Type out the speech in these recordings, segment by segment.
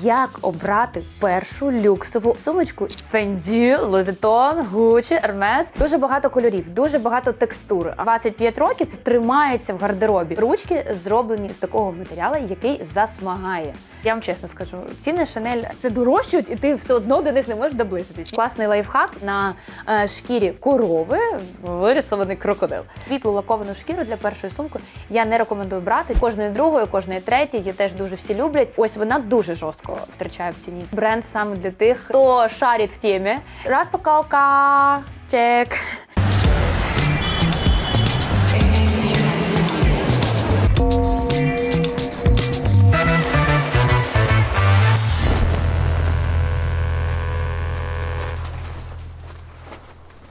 Як обрати першу люксову сумочку Fendi, Louis Vuitton, Gucci, Hermes. Дуже багато кольорів, дуже багато текстур. 25 років тримається в гардеробі. Ручки зроблені з такого матеріалу, який засмагає. Я вам чесно скажу, ціни Шанель все дорожчають, і ти все одно до них не можеш доблизитись. Класний лайфхак на е, шкірі корови вирисований крокодил. Світлу лаковану шкіру для першої сумки я не рекомендую брати. Кожної другої, кожної третьої її теж дуже всі люблять. Ось вона дуже жорстко втрачає в ціні. Бренд саме для тих, хто шарить в темі. Розпаковка. Чек.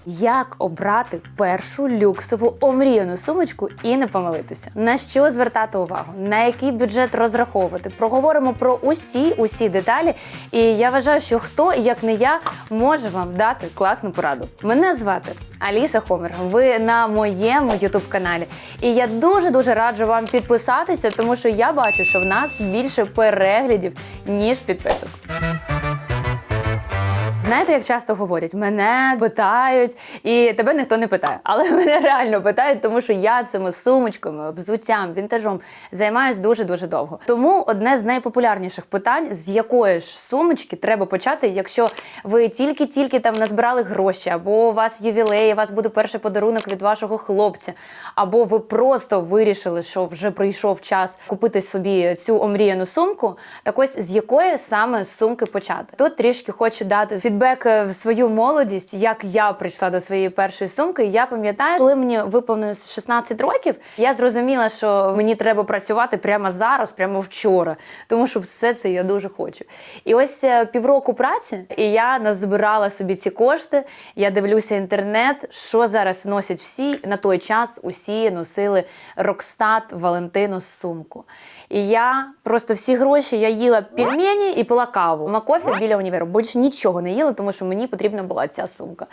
Як обрати першу люксову омріяну сумочку і не помилитися? На що звертати увагу? На який бюджет розраховувати? Проговоримо про усі усі деталі. І я вважаю, що хто, як не я, може вам дати класну пораду. Мене звати Аліса Хомер. Ви на моєму ютуб каналі. І я дуже дуже раджу вам підписатися, тому що я бачу, що в нас більше переглядів ніж підписок. Знаєте, як часто говорять, мене питають, і тебе ніхто не питає. Але мене реально питають, тому що я цими сумочками, взуттям, вінтажом займаюсь дуже дуже довго. Тому одне з найпопулярніших питань, з якої ж сумочки треба почати, якщо ви тільки-тільки там назбирали гроші, або у вас ювілей, у вас буде перший подарунок від вашого хлопця, або ви просто вирішили, що вже прийшов час купити собі цю омріяну сумку. Так ось з якої саме сумки почати? Тут трішки хочу дати фідбек е, в свою молодість, як я прийшла до своєї першої сумки. Я пам'ятаю, коли мені виповнилось 16 років, я зрозуміла, що мені треба працювати прямо зараз, прямо вчора, тому що все це я дуже хочу. І ось е, півроку праці, і я назбирала собі ці кошти. Я дивлюся інтернет, що зараз носять всі на той час. Усі носили Рокстат Валентину сумку. І я просто всі гроші я їла пельмені і пила каву. Макофі біля універу. Більше нічого не їла, тому що мені потрібна була ця сумка.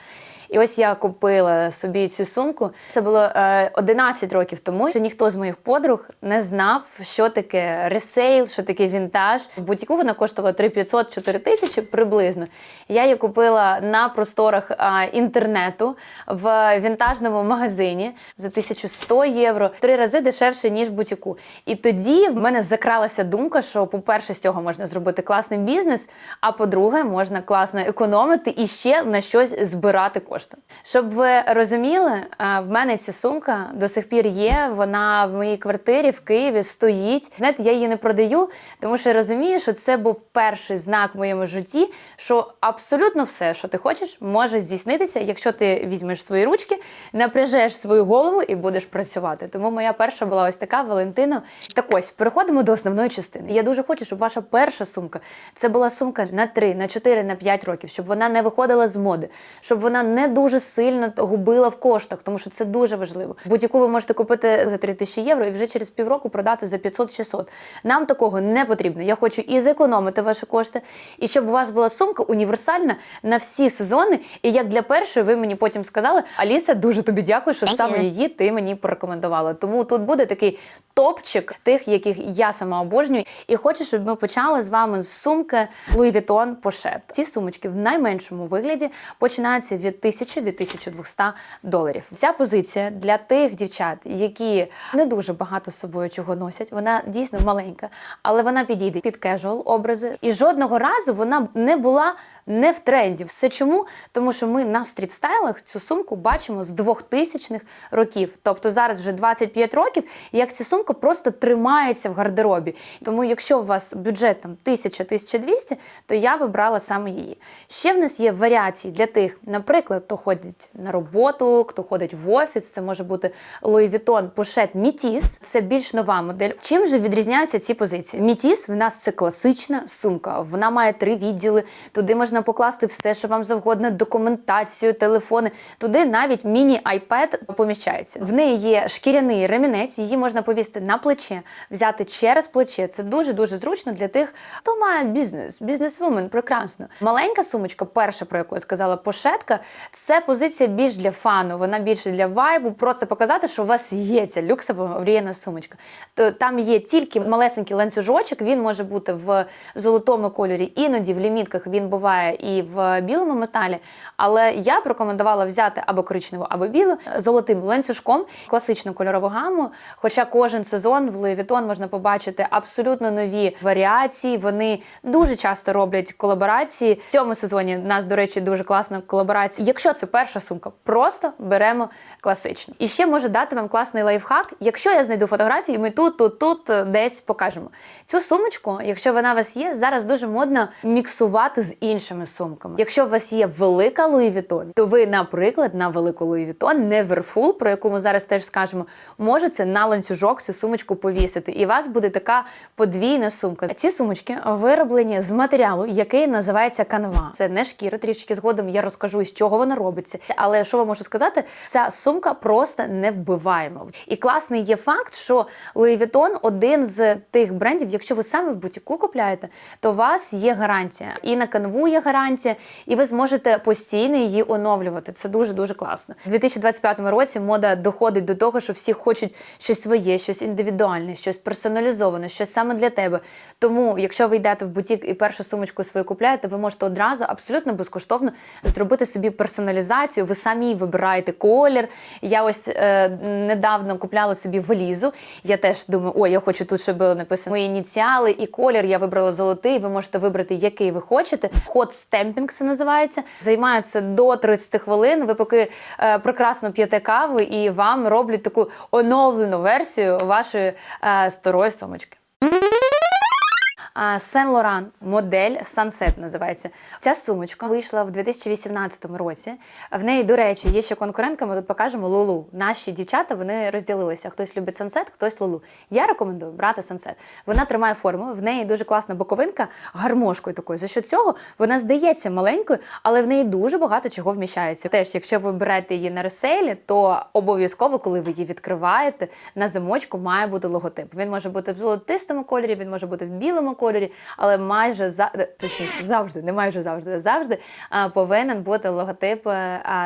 І ось я купила собі цю сумку. Це було е, 11 років тому. Що ніхто з моїх подруг не знав, що таке ресейл, що таке вінтаж. В бутіку вона коштувала 3500-4 тисячі приблизно. Я її купила на просторах е, інтернету в вінтажному магазині за 1100 євро, три рази дешевше ніж в бутіку. І тоді в мене закралася думка, що, по-перше, з цього можна зробити класний бізнес, а по-друге, можна класно економити і ще на щось збирати кошти. Щоб ви розуміли, е, в мене ця сумка до сих пір є. Вона в моїй квартирі в Києві стоїть. Знаєте, я її не продаю, тому що я розумію, що це був перший знак в моєму житті, що абсолютно все, що ти хочеш, може здійснитися, якщо ти візьмеш свої ручки, напряжеш свою голову і будеш працювати. Тому моя перша була ось така Валентина. Так ось переходимо до основної частини. Я дуже хочу, щоб ваша перша сумка це була сумка на 3, на 4, на 5 років, щоб вона не виходила з моди, щоб вона не дуже сильно губила в коштах, тому що це дуже важливо. Будь-яку ви можете купити за 3 тисячі євро і вже через півроку продати за 500-600. Нам такого не потрібно. Я хочу і зекономити ваші кошти, і щоб у вас була сумка універсальна на всі сезони. І як для першої, ви мені потім сказали, Аліса, дуже тобі дякую, що саме її ти мені порекомендувала. Тому тут буде такий топчик тих, яких я сама обожнюю. І хочу, щоб ми почали з вами з сумки Louis Vuitton Pochette. Ці сумочки в найменшому вигляді починаються від 1000 від 1200 доларів. Ця позиція для тих дівчат, які не дуже багато з собою чого носять. Вона дійсно маленька, але вона підійде під кежуал образи. І жодного разу вона не була не в тренді. Все чому? Тому що ми на стрітстайлах цю сумку бачимо з 2000-х років. Тобто зараз вже 25 років, як ця сумка просто тримається в гардеробі. Тому, якщо у вас бюджет там 1000-1200, то я би брала саме її. Ще в нас є варіації для тих, наприклад, хто ходить на роботу, хто ходить в офіс. Це може бути Louis Vuitton Pochette Métis. Це більш нова модель. Чим же відрізняються ці позиції? Métis в нас це класична сумка. Вона має три відділи. Туди можна можна покласти все, що вам завгодно, документацію, телефони. Туди навіть міні-айпед поміщається. В неї є шкіряний ремінець, її можна повісти на плече, взяти через плече. Це дуже дуже зручно для тих, хто має бізнес, бізнесвумен, прекрасно. Маленька сумочка, перша про яку я сказала, пошетка, це позиція більш для фану. Вона більше для вайбу, просто показати, що у вас є ця люксова омріяна сумочка. Там є тільки малесенький ланцюжочок, він може бути в золотому кольорі, іноді в лімітках він буває і в білому металі. Але я б рекомендувала взяти або коричневу, або білу золотим ланцюжком, класичну кольорову гаму. Хоча кожен сезон в Louis Vuitton можна побачити абсолютно нові варіації. Вони дуже часто роблять колаборації. В цьому сезоні в нас, до речі, дуже класна колаборація. Якщо це перша сумка, просто беремо класичну. І ще можу дати вам класний лайфхак. Якщо я знайду фотографії, ми тут, тут, тут е, десь покажемо. Цю сумочку, якщо вона у вас є, зараз дуже модно міксувати з іншими сумками. Якщо у вас є велика Louis Vuitton, то ви, наприклад, на велику Louis Vuitton, Neverfull, про яку ми зараз теж скажемо, можете на ланцюжок цю сумочку повісити, і у вас буде така подвійна сумка. Ці сумочки вироблені з матеріалу, який називається канва. Це не шкіра. Трішки згодом я розкажу, з чого вона робиться. Але що вам можу сказати, ця сумка просто не вбиваємо. І класний є факт, що Louis Vuitton один з тих брендів, якщо ви саме в бутіку купляєте, то у вас є гарантія. І на канву є гарантія, і ви зможете постійно її оновлювати. Це дуже дуже класно. У 2025 році мода доходить до того, що всі хочуть щось своє, щось індивідуальне, щось персоналізоване, щось саме для тебе. Тому, якщо ви йдете в бутік і першу сумочку свою купляєте, ви можете одразу абсолютно безкоштовно зробити собі персоналізацію. Ви самі вибираєте колір. Я ось е, недавно купляла собі валізу. Я теж думаю, ой, я хочу тут, щоб було написано мої ініціали і колір. Я вибрала золотий. Ви можете вибрати, який ви хочете. Ход стемпінг це називається. Займає це до 30 хвилин. Ви поки е, прекрасно п'єте каву і вам роблять таку оновлену версію вашої е, старої сумочки. Сен Лоран модель Sunset називається. Ця сумочка вийшла в 2018 році. В неї, до речі, є ще конкурентка. Ми тут покажемо Лулу. Наші дівчата вони розділилися. Хтось любить Sunset, хтось Лулу. Я рекомендую брати Sunset. Вона тримає форму. В неї дуже класна боковинка гармошкою такою. За що цього вона здається маленькою, але в неї дуже багато чого вміщається. Теж, якщо ви берете її на реселі, то обов'язково, коли ви її відкриваєте, на замочку має бути логотип. Він може бути в золотистому кольорі, він може бути в білому кольорі, але майже за точніше завжди, не майже завжди, завжди а, повинен бути логотип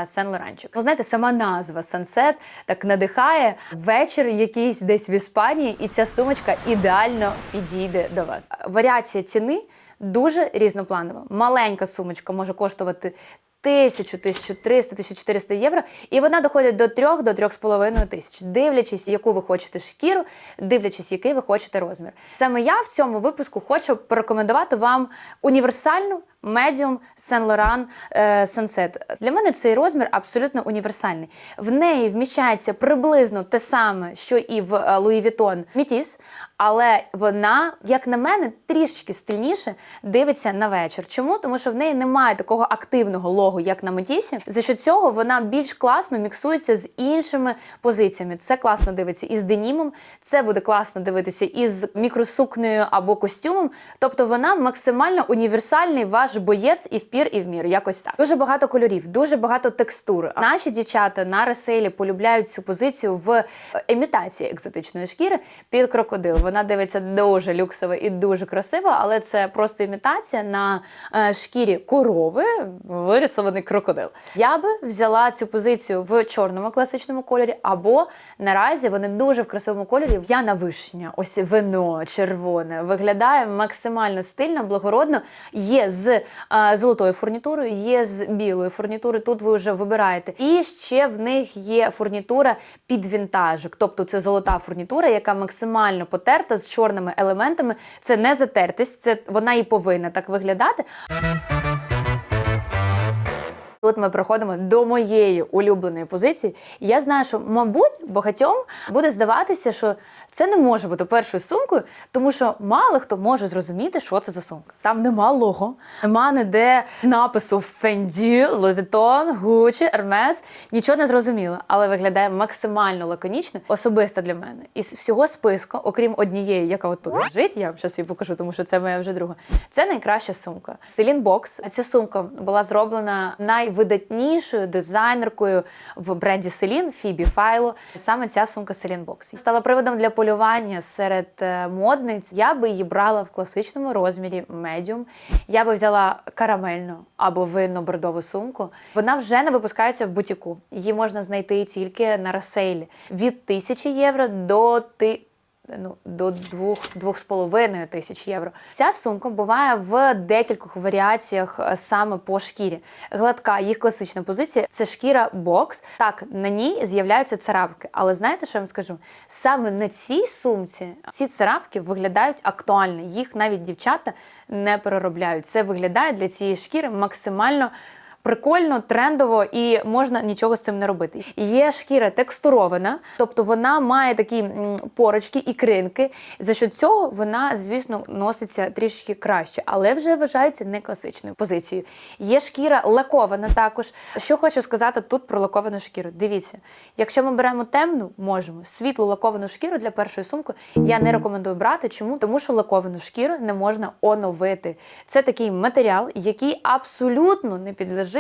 Сен Лоранчик. Ну, знаєте, сама назва Сансет так надихає вечір якийсь десь в Іспанії, і ця сумочка ідеально підійде до вас. Варіація ціни дуже різнопланова. Маленька сумочка може коштувати. Тисячу, 1300, 1400 євро, і вона доходить до 3 до 3,5 тисяч, дивлячись, яку ви хочете шкіру, дивлячись, який ви хочете розмір. Саме я в цьому випуску хочу порекомендувати вам універсальну медіум Saint Laurent е, Sunset. Для мене цей розмір абсолютно універсальний. В неї вміщається приблизно те саме, що і в е, Louis Vuitton Métis, але вона, як на мене, трішечки стильніше дивиться на вечір. Чому? Тому що в неї немає такого активного логу, як на Метісі. За що цього вона більш класно міксується з іншими позиціями. Це класно дивиться із денімом, це буде класно дивитися із мікросукнею або костюмом. Тобто вона максимально універсальний ваш боєць і впір, і вмір. Якось так. Дуже багато кольорів, дуже багато текстур. Наші дівчата на реселі полюбляють цю позицію в імітації екзотичної шкіри під крокодил. Вона дивиться дуже люксово і дуже красиво, але це просто імітація на е, шкірі корови, вирисований крокодил. Я би взяла цю позицію в чорному класичному кольорі, або наразі вони дуже в красивому кольорі. В'яна вишня, ось вино червоне, виглядає максимально стильно, благородно. Є з е, золотою фурнітурою, є з білою фурнітурою. Тут ви вже вибираєте. І ще в них є фурнітура під вінтажик, тобто це золота фурнітура, яка максимально потерта з чорними елементами. Це не затертість, це вона і повинна так виглядати. Тут ми приходимо до моєї улюбленої позиції. І я знаю, що, мабуть, багатьом буде здаватися, що це не може бути першою сумкою, тому що мало хто може зрозуміти, що це за сумка. Там нема лого, нема ніде напису Fendi, Louis Vuitton, Gucci, Hermes. Нічого не зрозуміло, але виглядає максимально лаконічно, особисто для мене. Із всього списку, окрім однієї, яка от лежить, я вам зараз її покажу, тому що це моя вже друга. Це найкраща сумка. Celine Box. Ця сумка була зроблена найвидатнішою дизайнеркою в бренді Celine, Фібі Файло. Саме ця сумка Celine Box. Стала приводом для полювання серед е, модниць. Я би її брала в класичному розмірі медіум. Я би взяла карамельну або винно-бордову сумку. Вона вже не випускається в бутіку. Її можна знайти тільки на розсейлі від тисячі євро до ти ну, до двох, двох з половиною тисяч євро. Ця сумка буває в декількох варіаціях е, саме по шкірі. Гладка, їх класична позиція це шкіра бокс. Так, на ній з'являються царапки. Але знаєте, що я вам скажу? Саме на цій сумці ці царапки виглядають актуально. Їх навіть дівчата не переробляють. Це виглядає для цієї шкіри максимально. Прикольно, трендово і можна нічого з цим не робити. Є шкіра текстурована, тобто вона має такі порочки і кринки. За що цього вона, звісно, носиться трішки краще, але вже вважається не класичною позицією. Є шкіра лакована також. Що хочу сказати тут про лаковану шкіру. Дивіться, якщо ми беремо темну, можемо світлу лаковану шкіру для першої сумки. Я не рекомендую брати. Чому? Тому що лаковану шкіру не можна оновити. Це такий матеріал, який абсолютно не підлежить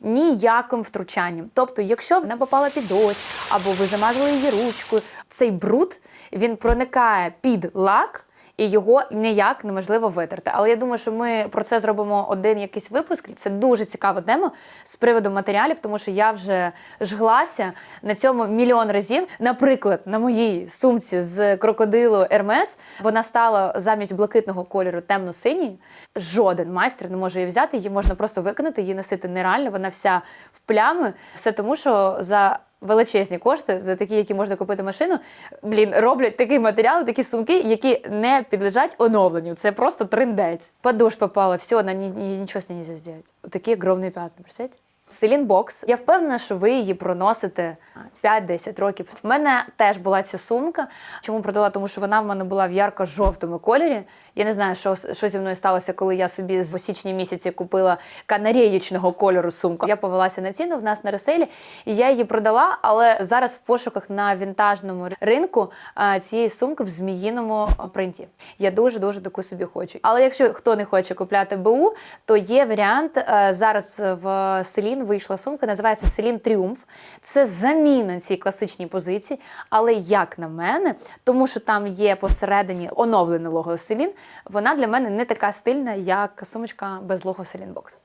ніяким втручанням. Тобто, якщо вона попала під дощ, або ви замазали її ручкою, цей бруд він проникає під лак. І його ніяк неможливо витерти. Але я думаю, що ми про це зробимо один якийсь випуск. Це дуже цікава тема з приводу матеріалів, тому що я вже жглася на цьому мільйон разів. Наприклад, на моїй сумці з крокодилу Hermes вона стала замість блакитного кольору темно-синій. Жоден майстер не може її взяти. Її можна просто виконати, її носити нереально. Вона вся в плями. Все тому, що за величезні кошти за такі, які можна купити машину. Блін, роблять такий матеріал, такі сумки, які не підлежать оновленню. Це просто трендець. Подуш попала, все, на ні, ні- нічого з ней нельзя зробити. Такі огромні п'ятна, представляєте? Селін Бокс. Я впевнена, що ви її проносите 5-10 років. В мене теж була ця сумка. Чому продала? Тому що вона в мене була в ярко-жовтому кольорі. Я не знаю, що, що зі мною сталося, коли я собі в січні місяці купила канарєєчного кольору сумку. Я повелася на ціну в нас на реселі, і я її продала. Але зараз в пошуках на вінтажному ринку цієї сумки в зміїному принті. Я дуже дуже таку собі хочу. Але якщо хто не хоче купляти БУ, то є варіант е, зараз в Селін вийшла сумка, називається Селін Тріумф. Це заміна цій класичній позиції. Але як на мене, тому що там є посередині оновлене лого Селін, вона для мене не така стильна, як сумочка без лого Селін Бокс.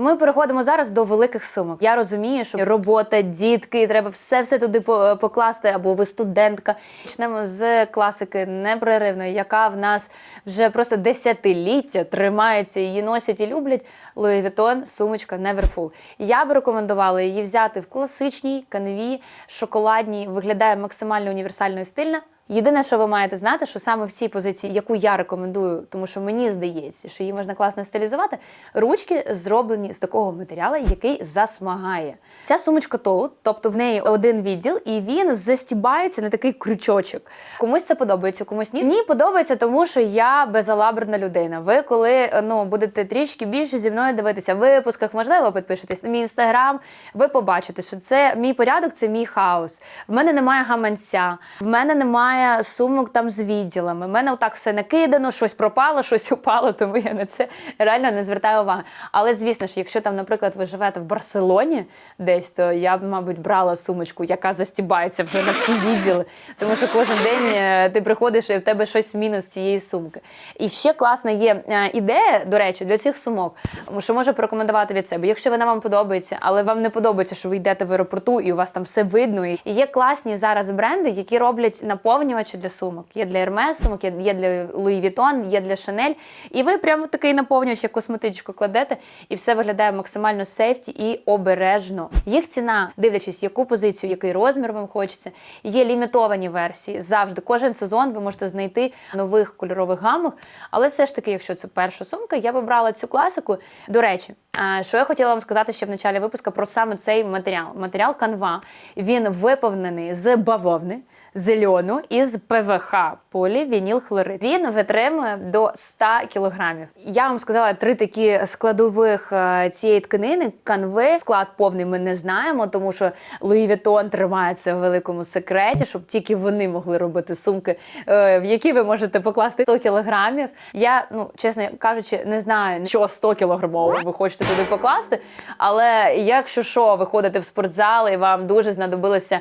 Ми переходимо зараз до великих сумок. Я розумію, що робота, дітки, треба все все туди покласти, або ви студентка. Почнемо з класики непреривної, яка в нас вже просто десятиліття тримається, її носять і люблять. Louis Vuitton, сумочка Neverfull. Я б рекомендувала її взяти в класичній канві, шоколадній, виглядає максимально універсально і стильно. Єдине, що ви маєте знати, що саме в цій позиції, яку я рекомендую, тому що мені здається, що її можна класно стилізувати, ручки зроблені з такого матеріалу, який засмагає. Ця сумочка толу, тобто в неї один відділ, і він застібається на такий крючочок. Комусь це подобається, комусь ні. Мені подобається, тому що я безалаберна людина. Ви коли ну будете трішки більше зі мною дивитися в випусках, можливо, підпишетесь на мій інстаграм. Ви побачите, що це мій порядок, це мій хаос. В мене немає гаманця, в мене немає сумок там з відділами. В мене отак все накидано, щось пропало, щось упало, тому я на це реально не звертаю уваги. Але звісно ж, якщо там, наприклад, ви живете в Барселоні десь, то я б, мабуть, брала сумочку, яка застібається вже на всі відділи. Тому що кожен день е, ти приходиш і в тебе щось мінус цієї сумки. І ще класна є е, ідея, до речі, для цих сумок, що можу порекомендувати від себе. Якщо вона вам подобається, але вам не подобається, що ви йдете в аеропорту і у вас там все видно. І є класні зараз бренди, які роблять наповнення наповнювачі для сумок. Є для Hermes сумок, є, для Louis Vuitton, є для Chanel. І ви прямо такий наповнювач, як косметичку кладете, і все виглядає максимально сейфті і обережно. Їх ціна, дивлячись, яку позицію, який розмір вам хочеться. Є лімітовані версії. Завжди кожен сезон ви можете знайти нових кольорових гамах. Але все ж таки, якщо це перша сумка, я б обрала цю класику. До речі, що я хотіла вам сказати ще в началі випуску про саме цей матеріал. Матеріал канва. Він виповнений з бавовни, з льону і з ПВХ полівінілхлорид. Він витримує до 100 кілограмів. Я вам сказала три такі складових е, цієї тканини. Канви склад повний ми не знаємо, тому що Луї Vuitton тримає це в великому секреті, щоб тільки вони могли робити сумки, е, в які ви можете покласти 100 кілограмів. Я, ну чесно кажучи, не знаю, що 100 кілограмово ви хочете туди покласти. Але якщо що, ви ходите в спортзал і вам дуже знадобилося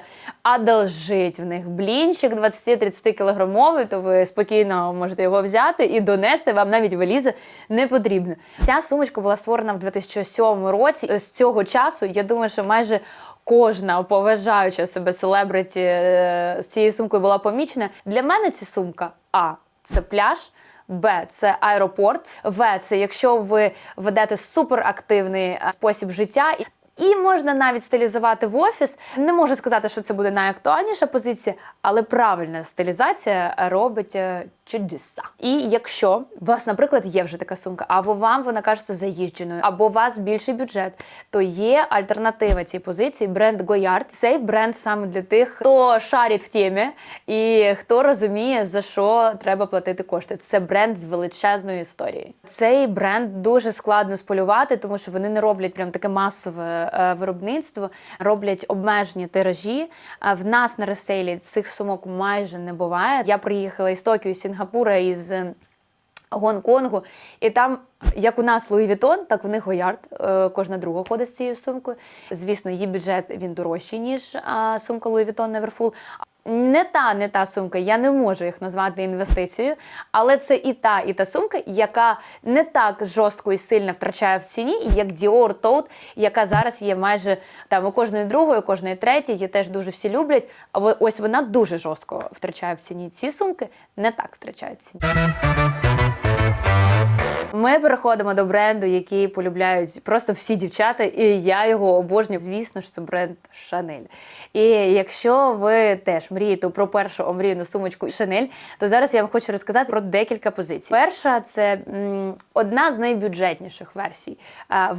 одолжить в них блінчик 20-30 кілограмовий, то ви спокійно можете його взяти і донести. Вам навіть валізи не потрібно. Ця сумочка була створена в 2007 році. З цього часу я думаю, що майже кожна поважаюча себе селебриті е, з цією сумкою була помічена. Для мене ця сумка А це пляж. Б це аеропорт. В це якщо ви ведете суперактивний е, спосіб життя. І- можна навіть стилізувати в офіс. Не можу сказати, що це буде найактуальніша позиція, але правильна стилізація робить е, чудеса. І якщо у вас, наприклад, є вже така сумка, або вам вона кажеться заїждженою, або у вас більший бюджет, то є альтернатива цій позиції бренд Goyard. Цей бренд саме для тих, хто шарить в темі і хто розуміє, за що треба платити кошти. Це бренд з величезною історією. Цей бренд дуже складно сполювати, тому що вони не роблять прям таке масове е, виробництво, роблять обмежені тиражі. В нас на ресейлі цих сумок майже не буває. Я приїхала із Токіо, із Сінгапура, із е, Гонконгу, і там, як у нас Луї Вітон, так у них Гоярд. Е, Кожна друга ходить з цією сумкою. Звісно, її бюджет він дорожчий, ніж сумка Луї Вітон Neverfull. Не та, не та сумка, я не можу їх назвати інвестицією, але це і та, і та сумка, яка не так жорстко і сильно втрачає в ціні, як Dior Tote, яка зараз є майже там у кожної другої, у кожної третьої, її теж дуже всі люблять. А ось вона дуже жорстко втрачає в ціні. Ці сумки не так втрачають в ціні. Ми переходимо до бренду, який полюбляють просто всі дівчата, і я його обожнюю. Звісно ж, це бренд Chanel. І якщо ви теж мрієте про першу омріяну сумочку Chanel, то зараз я вам хочу розказати про декілька позицій. Перша це м, одна з найбюджетніших версій.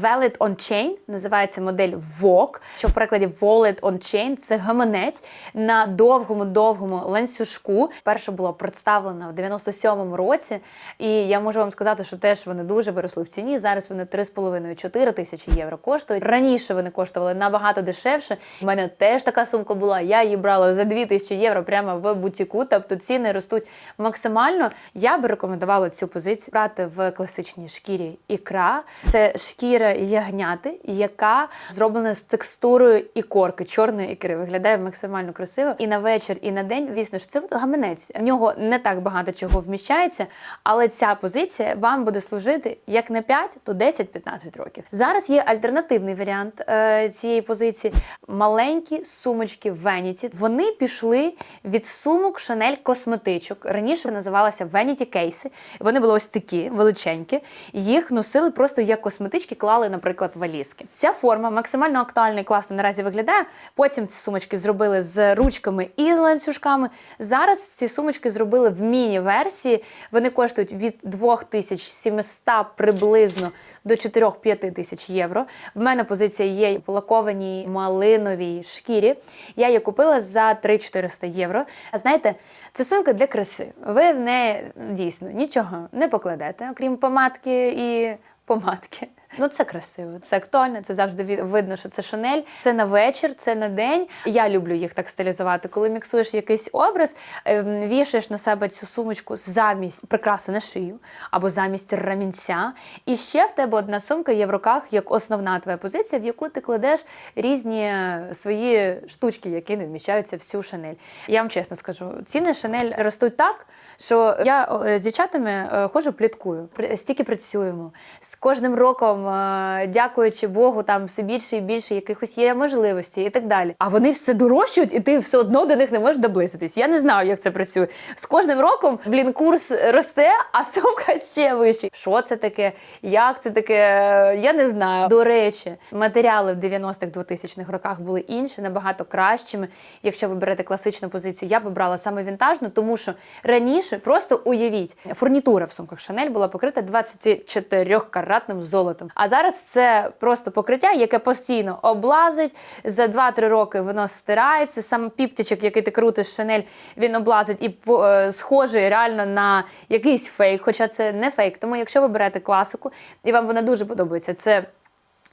Wallet on Chain називається модель Vogue, що в перекладі Wallet on Chain це гаманець на довгому довгому ланцюжку. Перша була представлена в 97-му році, і я можу вам сказати, що теж вони дуже виросли в ціні. Зараз вони 3,5-4 тисячі євро коштують. Раніше вони коштували набагато дешевше. У мене теж така сумка була. Я її брала за 2 тисячі євро прямо в бутіку. Тобто ціни ростуть максимально. Я би рекомендувала цю позицію брати в класичній шкірі ікра. Це шкіра ягняти, яка зроблена з текстурою ікорки, чорної ікри. Виглядає максимально красиво. І на вечір, і на день, звісно ж, це гаманець. В нього не так багато чого вміщається, але ця позиція вам буде служити як не 5, то 10-15 років. Зараз є альтернативний варіант е, цієї позиції. Маленькі сумочки Vanity. Вони пішли від сумок Chanel косметичок. Раніше називалася Vanity кейси. Вони були ось такі величенькі. Їх носили просто як косметички, клали, наприклад, валізки. Ця форма максимально актуальна і класно наразі виглядає. Потім ці сумочки зробили з ручками і з ланцюжками. Зараз ці сумочки зробили в міні-версії. Вони коштують від 2700 приблизно до 4-5 тисяч євро. В мене позиція є в лакованій малиновій шкірі. Я її купила за 3-400 євро. А знаєте, це сумка для краси. Ви в неї дійсно нічого не покладете, окрім помадки і помадки. Ну це красиво, це актуально. Це завжди видно, що це Шанель. Це на вечір, це на день. Я люблю їх так стилізувати. Коли міксуєш якийсь образ, ем, вішаєш на себе цю сумочку замість прикраси на шию або замість рамінця. І ще в тебе одна сумка є в руках як основна твоя позиція, в яку ти кладеш різні свої штучки, які не вміщаються всю Шанель. Я вам чесно скажу, ціни Шанель ростуть так, що я е, з дівчатами е, ходжу, пліткую, стільки працюємо. З кожним роком роком, е, дякуючи Богу, там все більше і більше якихось є можливості і так далі. А вони все дорожчують, і ти все одно до них не можеш доблизитись. Я не знаю, як це працює. З кожним роком блін курс росте, а сумка ще вищий. Що це таке? Як це таке? Я не знаю. До речі, матеріали в 90-х 2000-х роках були інші, набагато кращими. Якщо ви берете класичну позицію, я б брала саме вінтажну, тому що раніше просто уявіть, фурнітура в сумках Шанель була покрита 24-каратним золотом. А зараз це просто покриття, яке постійно облазить. За 2-3 роки воно стирається. Сам піптичок, який ти крутиш Шанель, він облазить і е, схожий реально на якийсь фейк, хоча це не фейк. Тому якщо ви берете класику і вам вона дуже подобається, це.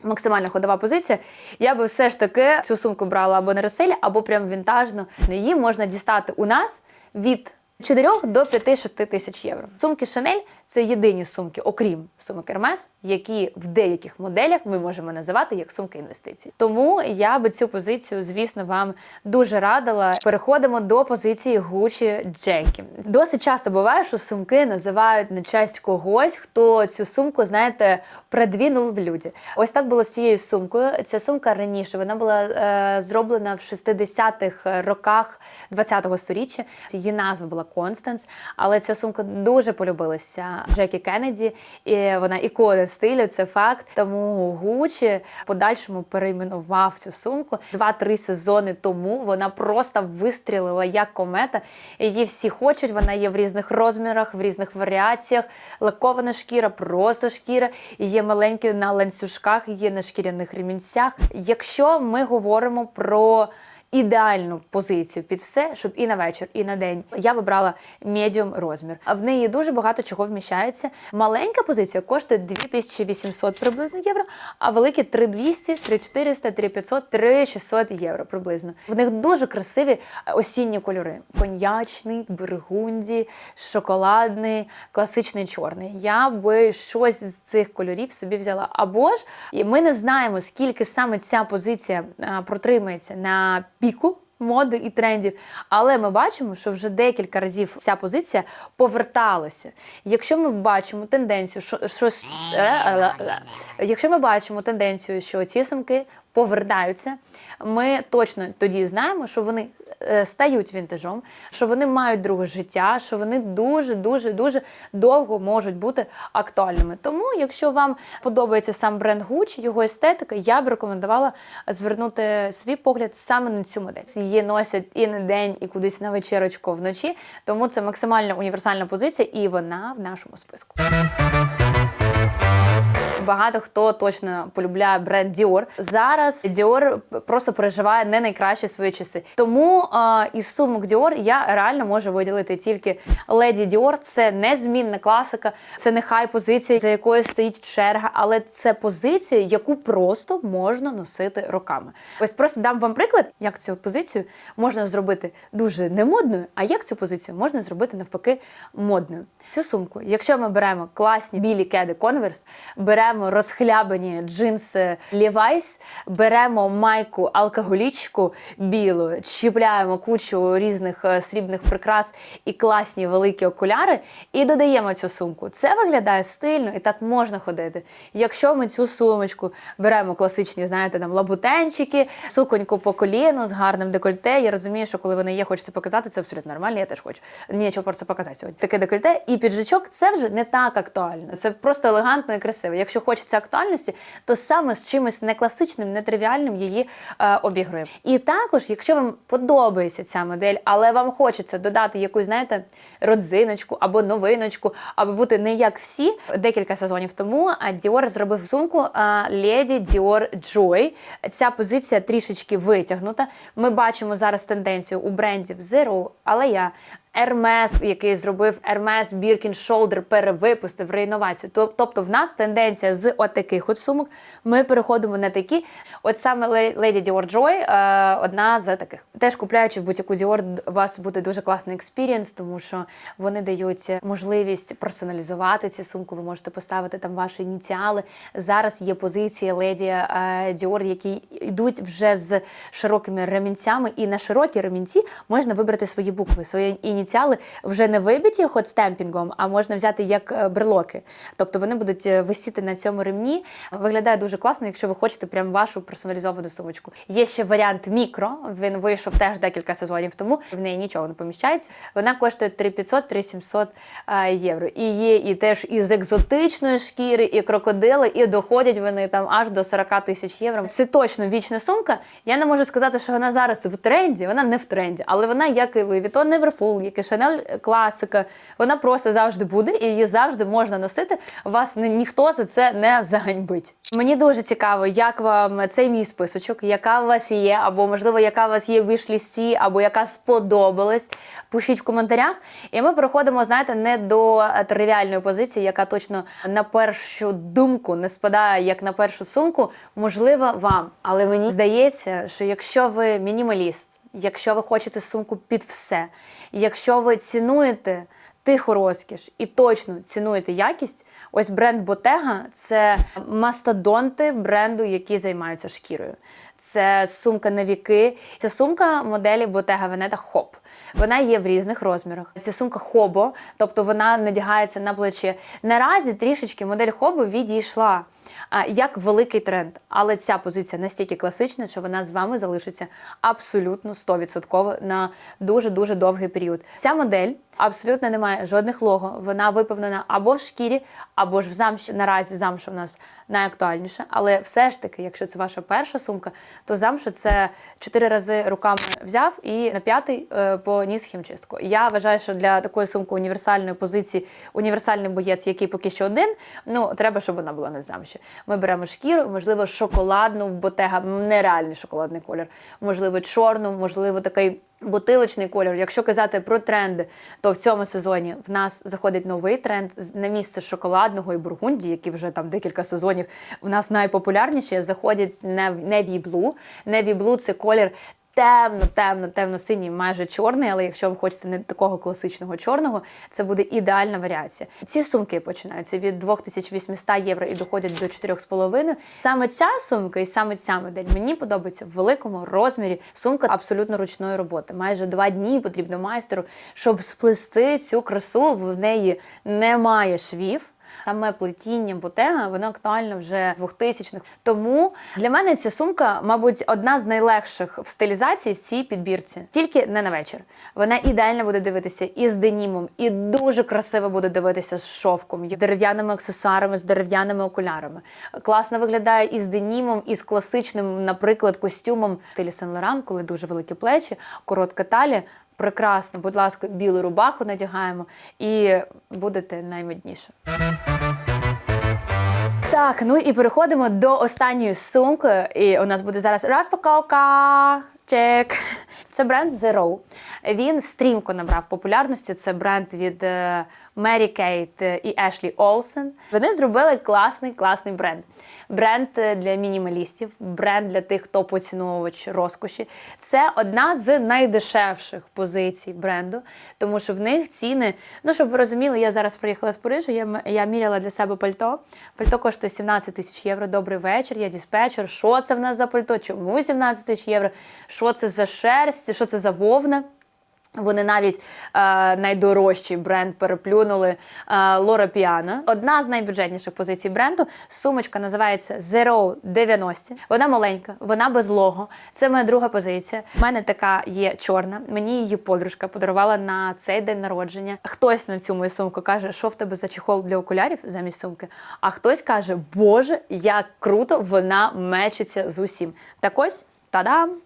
Максимальна ходова позиція. Я би все ж таки цю сумку брала або на реселі, або прям вінтажно. Її можна дістати у нас від 4 до 5-6 тисяч євро. Сумки Chanel – це єдині сумки, окрім сумок Hermes, які в деяких моделях ми можемо називати як сумки інвестицій. Тому я би цю позицію, звісно, вам дуже радила. Переходимо до позиції Gucci Джекі. Досить часто буває, що сумки називають на честь когось, хто цю сумку, знаєте, продвинув в люди. Ось так було з цією сумкою. Ця сумка раніше вона була е, зроблена в 60-х роках 20-го сторіччя. Її назва була Констанс, але ця сумка дуже полюбилася Джекі Кеннеді, і вона ікона стилю, це факт. Тому Гучі подальшому перейменував цю сумку. Два-три сезони тому вона просто вистрілила як комета. Її всі хочуть. Вона є в різних розмірах, в різних варіаціях. Лакована шкіра, просто шкіра. Є маленькі на ланцюжках, є на шкіряних ремінцях. Якщо ми говоримо про ідеальну позицію під все, щоб і на вечір, і на день. Я вибрала медіум розмір. А в неї дуже багато чого вміщається. Маленька позиція коштує 2800 приблизно євро, а великі 3200, 3400, 3500, 3600 євро приблизно. В них дуже красиві осінні кольори: коньячний, бургунді, шоколадний, класичний чорний. Я би щось з цих кольорів собі взяла. Або ж ми не знаємо, скільки саме ця позиція протримається на піку. Моди і трендів, але ми бачимо, що вже декілька разів ця позиція поверталася. Якщо ми бачимо тенденцію, що, що с- е, е, е, якщо ми бачимо тенденцію, що ці сумки повертаються, ми точно тоді знаємо, що вони стають вінтажом, що вони мають друге життя, що вони дуже, дуже, дуже довго можуть бути актуальними. Тому, якщо вам подобається сам бренд Gucci, його естетика, я б рекомендувала звернути свій погляд саме на цю модель. Її носять і на день, і кудись на вечірочку вночі. Тому це максимально універсальна позиція, і вона в нашому списку. Багато хто точно полюбляє бренд Dior. Зараз Dior просто переживає не найкращі свої часи. Тому е, із сумок Dior я реально можу виділити тільки Lady Dior. Це незмінна класика, це не хай позиція, за якою стоїть черга, але це позиція, яку просто можна носити роками. Ось просто дам вам приклад, як цю позицію можна зробити дуже немодною, а як цю позицію можна зробити навпаки модною. Цю сумку, якщо ми беремо класні білі кеди Converse, беремо розхлябані джинси Levi's, беремо майку алкоголічку білу, чіпляємо кучу різних е, срібних прикрас і класні великі окуляри, і додаємо цю сумку. Це виглядає стильно і так можна ходити. Якщо ми цю сумочку беремо класичні, знаєте, там лабутенчики, суконьку по коліну з гарним декольте. Я розумію, що коли вони є, хочеться показати, це абсолютно нормально. Я теж хочу. Нічого просто показати сьогодні. Таке декольте і піджачок це вже не так актуально. Це просто елегантно і красиво. Якщо хочеться актуальності, то саме з чимось не класичним, не тривіальним її е, обігруємо. І також, якщо вам подобається ця модель, але вам хочеться додати якусь, знаєте, родзиночку або новиночку, аби бути не як всі. Декілька сезонів тому а, Dior зробив сумку Lady Dior Joy. Ця позиція трішечки витягнута. Ми бачимо зараз тенденцію у брендів Zero, але я. Hermes, який зробив Hermes Birkin Shoulder, перевипустив реінновацію. Тобто в нас тенденція з отаких от сумок. Ми переходимо на такі. От саме Lady Dior Joy е, одна з таких. Теж купляючи в бутіку Dior, д- у вас буде дуже класний експірієнс, тому що вони дають можливість персоналізувати ці сумку. Ви можете поставити там ваші ініціали. Зараз є позиції Lady е, Dior, які йдуть вже з широкими ремінцями, і на широкі ремінці можна вибрати свої букви, свої ініціали. Ініціали вже не вибиті хот-стемпінгом, а можна взяти як е, брелоки. Тобто вони будуть е, висіти на цьому ремні. Виглядає дуже класно, якщо ви хочете прям вашу персоналізовану сумочку. Є ще варіант мікро. Він вийшов теж декілька сезонів тому. В неї нічого не поміщається. Вона коштує 3500-3700 е, євро. І є і теж із екзотичної шкіри, і крокодили, і доходять вони там аж до 40 тисяч євро. Це точно вічна сумка. Я не можу сказати, що вона зараз в тренді. Вона не в тренді, але вона як і Louis Vuitton Neverfull, і Chanel класика. Вона просто завжди буде, і її завжди можна носити. Вас ні- ніхто за це не заганьбить. Мені дуже цікаво, як вам цей мій списочок, яка у вас є, або можливо, яка у вас є в вішлісті, або яка сподобалась. Пишіть в коментарях. І ми переходимо, знаєте, не до тривіальної позиції, яка точно на першу думку не спадає як на першу сумку. Можливо, вам. Але мені здається, що якщо ви мінімаліст, якщо ви хочете сумку під все, якщо ви цінуєте тиху розкіш і точно цінуєте якість, ось бренд Bottega – це мастодонти бренду, які займаються шкірою. Це сумка на віки. Це сумка моделі Bottega Veneta Hop. Вона є в різних розмірах. Це сумка Хобо, тобто вона надягається на плече. Наразі трішечки модель Хобо відійшла як великий тренд. Але ця позиція настільки класична, що вона з вами залишиться абсолютно 100% на дуже-дуже довгий період. Ця модель абсолютно не має жодних лого. Вона виповнена або в шкірі, або ж в замші. Наразі замша в нас найактуальніша. Але все ж таки, якщо це ваша перша сумка, то замша це чотири рази руками взяв і на п'ятий е, поніс хімчистку. Я вважаю, що для такої сумки універсальної позиції, універсальний боєць, який поки що один, ну треба, щоб вона була на замші. Ми беремо шкіру, можливо, шоколадну в ботега, нереальний шоколадний колір, можливо, чорну, можливо, такий. Бутилочний колір. Якщо казати про тренди, то в цьому сезоні в нас заходить новий тренд на місце шоколадного і бургунді, які вже там декілька сезонів в нас найпопулярніші. Заходять Navy Blue. Navy Blue – це колір темно, темно, темно-синій, майже чорний, але якщо ви хочете не такого класичного чорного, це буде ідеальна варіація. Ці сумки починаються від 2800 євро і доходять до 4,5. Саме ця сумка і саме ця модель мені подобається в великому розмірі. Сумка абсолютно ручної роботи. Майже два дні потрібно майстеру, щоб сплести цю красу. В неї немає швів. Саме плетіння ботега, воно актуально вже 2000-х. Тому для мене ця сумка, мабуть, одна з найлегших в стилізації в цій підбірці. Тільки не на вечір. Вона ідеально буде дивитися і з денімом, і дуже красиво буде дивитися з шовком, з дерев'яними аксесуарами, з дерев'яними окулярами. Класно виглядає і з денімом, і з класичним, наприклад, костюмом стилі Сен Лоран, коли дуже великі плечі, коротка талія. Прекрасно, будь ласка, білу рубаху надягаємо і будете наймодніше. Так, ну і переходимо до останньої сумки. І у нас буде зараз розпаковка. Чек. Це бренд Zero. Він стрімко набрав популярності. Це бренд від Мері Кейт і Ешлі Олсен. Вони зробили класний, класний бренд. Бренд е, для мінімалістів, бренд для тих, хто поціновувач розкоші. Це одна з найдешевших позицій бренду, тому що в них ціни. Ну, щоб ви розуміли, я зараз приїхала з Парижу, я, я міряла для себе пальто. Пальто коштує 17 тисяч євро. Добрий вечір, я диспетчер. Що це в нас за пальто? Чому 17 тисяч євро? Що це за шерсть? Що це за вовна? Вони навіть е, найдорожчий бренд переплюнули е, Лора Піана. Одна з найбюджетніших позицій бренду. Сумочка називається Zero 90. Вона маленька, вона без лого. Це моя друга позиція. У мене така є чорна. Мені її подружка подарувала на цей день народження. Хтось на цю мою сумку каже, що в тебе за чехол для окулярів замість сумки. А хтось каже, Боже, як круто вона мечиться з усім. Так ось, та-дам!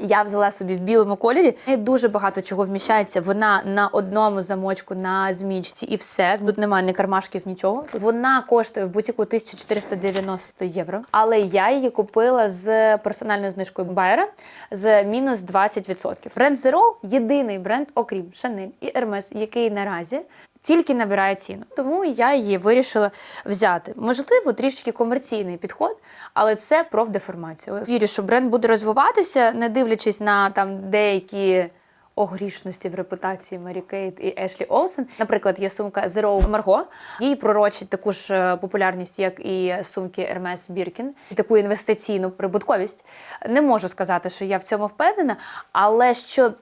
Я взяла собі в білому кольорі. Неї дуже багато чого вміщається. Вона на одному замочку на змічці і все. Тут немає ні кармашків, нічого. Вона коштує в бутіку 1490 євро. Але я її купила з персональною знижкою Байера з мінус 20%. Бренд Zero – єдиний бренд, окрім Chanel і Hermes, який наразі тільки набирає ціну. Тому я її вирішила взяти. Можливо, трішки комерційний підход, але це профдеформація. Вірю, що бренд буде розвиватися, не дивлячись на там деякі огрішності в репутації Мері Кейт і Ешлі Олсен. Наприклад, є сумка Zero Margot. Їй пророчить таку ж е, популярність, як і сумки Hermes Birkin, і таку інвестиційну прибутковість. Не можу сказати, що я в цьому впевнена, але що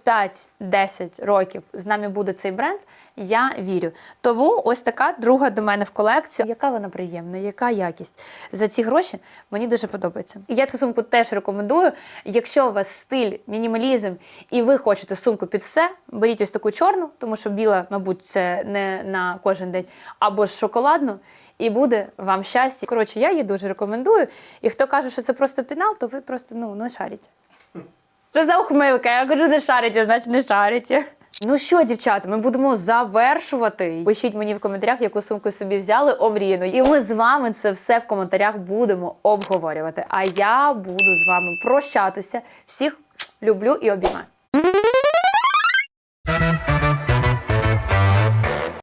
5-10 років з нами буде цей бренд. Я вірю. Тому ось така друга до мене в колекцію. Яка вона приємна, яка якість за ці гроші мені дуже подобається. І я цю сумку теж рекомендую. Якщо у вас стиль, мінімалізм, і ви хочете сумку під все, беріть ось таку чорну, тому що біла, мабуть, це не на кожен день, або ж шоколадну. І буде вам щастя. Коротше, я її дуже рекомендую. І хто каже, що це просто пінал, то ви просто ну не шарите. Що за ухмилка? Я кажу, не шарите, значить не шарите. Ну що, дівчата, ми будемо завершувати. Пишіть мені в коментарях, яку сумку собі взяли омріяно. І ми з вами це все в коментарях будемо обговорювати. А я буду з вами прощатися. Всіх люблю і обіймаю.